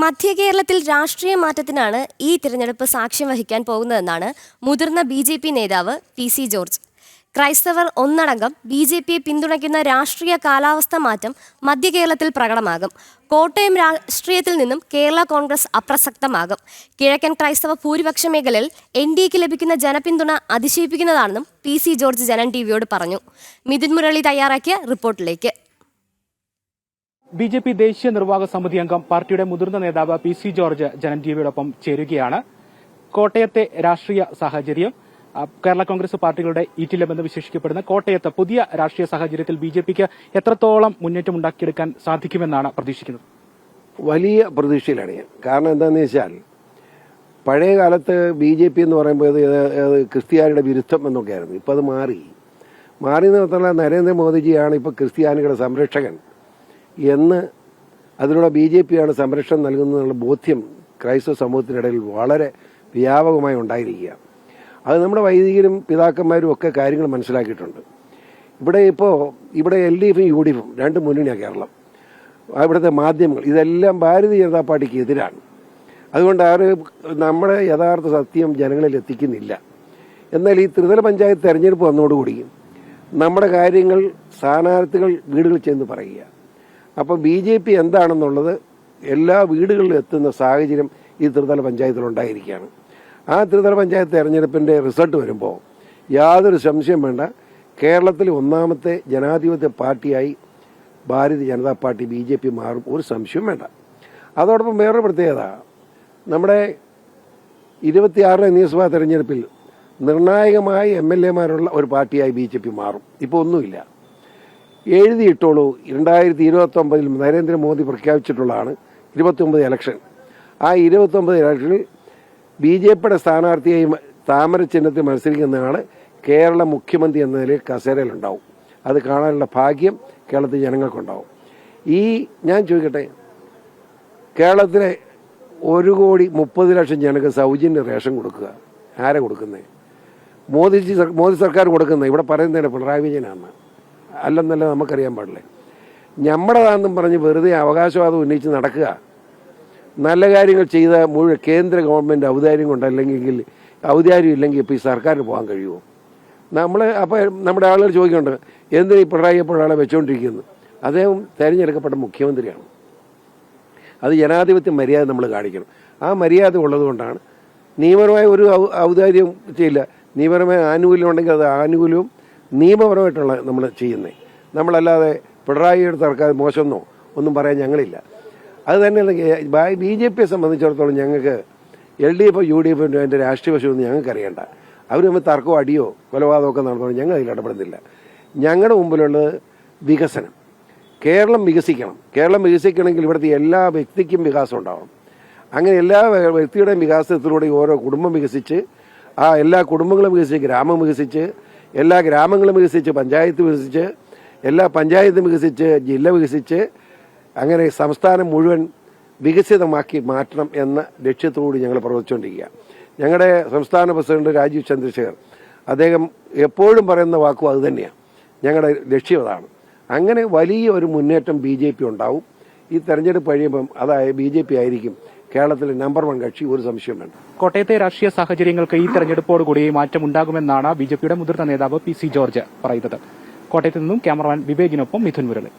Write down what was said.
മധ്യ കേരളത്തിൽ രാഷ്ട്രീയ മാറ്റത്തിനാണ് ഈ തിരഞ്ഞെടുപ്പ് സാക്ഷ്യം വഹിക്കാൻ പോകുന്നതെന്നാണ് മുതിർന്ന ബി ജെ പി നേതാവ് പി സി ജോർജ്. ക്രൈസ്തവർ ഒന്നടങ്കം ബി ജെ പിയെ പിന്തുണയ്ക്കുന്ന രാഷ്ട്രീയ കാലാവസ്ഥ മാറ്റം മധ്യ കേരളത്തിൽ പ്രകടമാകും. കോട്ടയം രാഷ്ട്രീയത്തിൽ നിന്നും കേരള കോൺഗ്രസ് അപ്രസക്തമാകും. കിഴക്കൻ ക്രൈസ്തവ ഭൂരിപക്ഷ മേഖലയിൽ എൻ ഡി എക്ക് ലഭിക്കുന്ന ജനപിന്തുണ അതിശയിപ്പിക്കുന്നതാണെന്നും P C George Janam T വിയോട് പറഞ്ഞു. മിഥുൻ മുരളി തയ്യാറാക്കിയ റിപ്പോർട്ടിലേക്ക്. ബി ജെ പി ദേശീയ നിർവാഹക സമിതി അംഗം പാർട്ടിയുടെ മുതിർന്ന നേതാവ് പി സി ജോർജ് ജനൻജീവിയോടൊപ്പം ചേരുകയാണ്. കോട്ടയത്തെ രാഷ്ട്രീയ സാഹചര്യം കേരള കോൺഗ്രസ് പാർട്ടികളുടെ ഈറ്റിലമെന്ന് വിശേഷിക്കപ്പെടുന്ന കോട്ടയത്ത് പുതിയ രാഷ്ട്രീയ സാഹചര്യത്തിൽ ബി ജെ പിക്ക് എത്രത്തോളം മുന്നേറ്റം ഉണ്ടാക്കിയെടുക്കാൻ സാധിക്കുമെന്നാണ് പ്രതീക്ഷിക്കുന്നത്. വലിയ പ്രതീക്ഷയിലാണ് ഞാൻ. കാരണം എന്താണെന്ന് വെച്ചാൽ പഴയ കാലത്ത് ബി ജെ പി എന്ന് പറയുമ്പോൾ ക്രിസ്ത്യാനിയുടെ വിരുദ്ധം എന്നൊക്കെയായിരുന്നു. ഇപ്പം അത് മാറി. മാറി മാത്രമല്ല നരേന്ദ്രമോദിജിയാണ് ഇപ്പോൾ ക്രിസ്ത്യാനികളുടെ സംരക്ഷകൻ. എന്ന് അതിലൂടെ ബി ജെ പിയാണ് സംരക്ഷണം നൽകുന്നതെന്നുള്ള ബോധ്യം ക്രൈസ്തവ സമൂഹത്തിനിടയിൽ വളരെ വ്യാപകമായി ഉണ്ടായിരിക്കുക. അത് നമ്മുടെ വൈദികരും പിതാക്കന്മാരും ഒക്കെ കാര്യങ്ങൾ മനസ്സിലാക്കിയിട്ടുണ്ട്. ഇവിടെ ഇപ്പോൾ ഇവിടെ എൽ ഡി എഫും യു ഡി എഫും രണ്ട് മുന്നണിയാണ് കേരളം. ഇവിടുത്തെ മാധ്യമങ്ങൾ ഇതെല്ലാം ഭാരതീയ ജനതാ പാർട്ടിക്ക് എതിരാണ്. അതുകൊണ്ട് അവർ നമ്മുടെ യഥാർത്ഥ സത്യം ജനങ്ങളിൽ എത്തിക്കുന്നില്ല. എന്നാൽ ഈ ത്രിതല പഞ്ചായത്ത് തെരഞ്ഞെടുപ്പ് വന്നതോടുകൂടി നമ്മുടെ കാര്യങ്ങൾ സ്ഥാനാർത്ഥികൾ വീടുകളിൽ ചെന്ന് പറയുക. അപ്പോൾ ബി ജെ പി എന്താണെന്നുള്ളത് എല്ലാ വീടുകളിലും എത്തുന്ന സാഹചര്യം ഈ ത്രിതല പഞ്ചായത്തിൽ ഉണ്ടായിരിക്കുകയാണ്. ആ ത്രിതല പഞ്ചായത്ത് തെരഞ്ഞെടുപ്പിന്റെ റിസൾട്ട് വരുമ്പോൾ യാതൊരു സംശയം വേണ്ട. കേരളത്തിൽ ഒന്നാമത്തെ ജനാധിപത്യ പാർട്ടിയായി Bharatiya Janata party B J P മാറും. ഒരു സംശയവും വേണ്ട. അതോടൊപ്പം വേറൊരു പ്രത്യേകത. നമ്മുടെ ഇരുപത്തിയാറിലെ നിയമസഭാ തെരഞ്ഞെടുപ്പിൽ നിർണായകമായി എം എൽ എമാരുള്ള ഒരു പാർട്ടിയായി ബി ജെ പി മാറും. ഇപ്പോൾ ഒന്നുമില്ല. എഴുതിയിട്ടോളൂ രണ്ടായിരത്തി ഇരുപത്തൊമ്പതിൽ നരേന്ദ്രമോദി പ്രഖ്യാപിച്ചിട്ടുള്ളതാണ് ഇരുപത്തി ഒമ്പത് ഇലക്ഷൻ ആ ഇരുപത്തി ഒമ്പത് ഇലക്ഷനിൽ ബി ജെ പിയുടെ സ്ഥാനാർത്ഥിയായി താമര ചിഹ്നത്തിൽ മത്സരിക്കുന്ന ആൾ കേരള മുഖ്യമന്ത്രി എന്ന നിലയിൽ കസേരയിലുണ്ടാവും. അത് കാണാനുള്ള ഭാഗ്യം കേരളത്തിലെ ജനങ്ങൾക്കുണ്ടാവും. ഈ ഞാൻ ചോദിക്കട്ടെ കേരളത്തിലെ ഒരു കോടി മുപ്പത് ലക്ഷം ജനങ്ങൾക്ക് സൗജന്യ റേഷൻ കൊടുക്കുക. ആരെ കൊടുക്കുന്നത് മോദിജി മോദി സർക്കാർ കൊടുക്കുന്നത് ഇവിടെ പറയുന്നതിന് പിണറായി വിജയനാണ്. അല്ലെന്നല്ല നമുക്കറിയാൻ പാടില്ലേ? നമ്മുടേതാണെന്നും പറഞ്ഞ് വെറുതെ അവകാശവാദം ഉന്നയിച്ച് നടക്കുക. നല്ല കാര്യങ്ങൾ ചെയ്ത മുഴുവൻ കേന്ദ്ര ഗവൺമെന്റ് ഔദാര്യം കൊണ്ടല്ലെങ്കിൽ ഔദാര്യം ഇല്ലെങ്കിൽ ഇപ്പോൾ ഈ സർക്കാരിന് പോകാൻ കഴിയുമോ? നമ്മൾ അപ്പോൾ നമ്മുടെ ആളുകൾ ചോദിക്കുന്നുണ്ട് എന്തിനാ ഈ പിണറായി ഒരാളെ വെച്ചുകൊണ്ടിരിക്കുന്നത് വെച്ചുകൊണ്ടിരിക്കുന്നു അദ്ദേഹം തിരഞ്ഞെടുക്കപ്പെട്ട മുഖ്യമന്ത്രിയാണ്. അത് ജനാധിപത്യ മര്യാദ നമ്മൾ കാണിക്കണം. ആ മര്യാദ ഉള്ളതുകൊണ്ടാണ്. നിയമപരമായ ഒരു ഔദാര്യം ചെയ്യില്ല. നിയമപരമായ ആനുകൂല്യം ഉണ്ടെങ്കിൽ അത് ആനുകൂല്യവും നിയമപരമായിട്ടുള്ള നമ്മൾ ചെയ്യുന്നത് നമ്മളല്ലാതെ പിണറായിയുടെ സർക്കാർ മോശമെന്നോ ഒന്നും പറയാൻ ഞങ്ങളില്ല. അത് തന്നെയല്ല ബി ജെ പിയെ സംബന്ധിച്ചിടത്തോളം ഞങ്ങൾക്ക് L D F U D F അതിന്റെ രാഷ്ട്രീയ വശമൊന്നും ഞങ്ങൾക്ക് അറിയണ്ട. അവർ തമ്മിൽ തർക്കമോ അടിയോ കൊലപാതകമൊക്കെ നടന്നോ ഞങ്ങൾ അതിൽ ഇടപെടുന്നില്ല. ഞങ്ങളുടെ മുമ്പിലുള്ളത് വികസനം. കേരളം വികസിക്കണം. കേരളം വികസിക്കണമെങ്കിൽ ഇവിടുത്തെ എല്ലാ വ്യക്തിക്കും വികാസം ഉണ്ടാവണം. അങ്ങനെ എല്ലാ വ്യക്തിയുടെയും വികാസത്തിലൂടെ ഓരോ കുടുംബം വികസിച്ച് ആ എല്ലാ കുടുംബങ്ങളും വികസിച്ച് ഗ്രാമം വികസിച്ച് എല്ലാ ഗ്രാമങ്ങളും വികസിച്ച് പഞ്ചായത്ത് വികസിച്ച് എല്ലാ പഞ്ചായത്തും വികസിച്ച് ജില്ല വികസിച്ച് അങ്ങനെ സംസ്ഥാനം മുഴുവൻ വികസിതമാക്കി മാറ്റണം എന്ന ലക്ഷ്യത്തോട് ഞങ്ങൾ പ്രവർത്തിച്ചുകൊണ്ടിരിക്കുക. ഞങ്ങളുടെ സംസ്ഥാന പ്രസിഡന്റ് രാജീവ് ചന്ദ്രശേഖർ അദ്ദേഹം എപ്പോഴും പറയുന്ന വാക്കും അത് തന്നെയാണ്. ഞങ്ങളുടെ ലക്ഷ്യം അതാണ്. അങ്ങനെ വലിയ ഒരു മുന്നേറ്റം ബി ജെ പി ഉണ്ടാവും. ഈ തെരഞ്ഞെടുപ്പ് കഴിയുമ്പം അതായത് ബി ജെ പി ആയിരിക്കും കേരളത്തിലെ നമ്പർ വൺ കക്ഷി ഒരു സംശയം വേണ്ട. കോട്ടയത്തെ രാഷ്ട്രീയ സാഹചര്യങ്ങൾക്ക് ഈ തെരഞ്ഞെടുപ്പോടുകൂടി മാറ്റം ഉണ്ടാകുമെന്നാണ് ബി ജെ മുതിർന്ന നേതാവ് പി സി ജോർജ് പറയുന്നത്. കോട്ടയത്ത് നിന്നും ക്യാമറമാൻ വിവേകിനൊപ്പം മിഥുൻ മുരളി.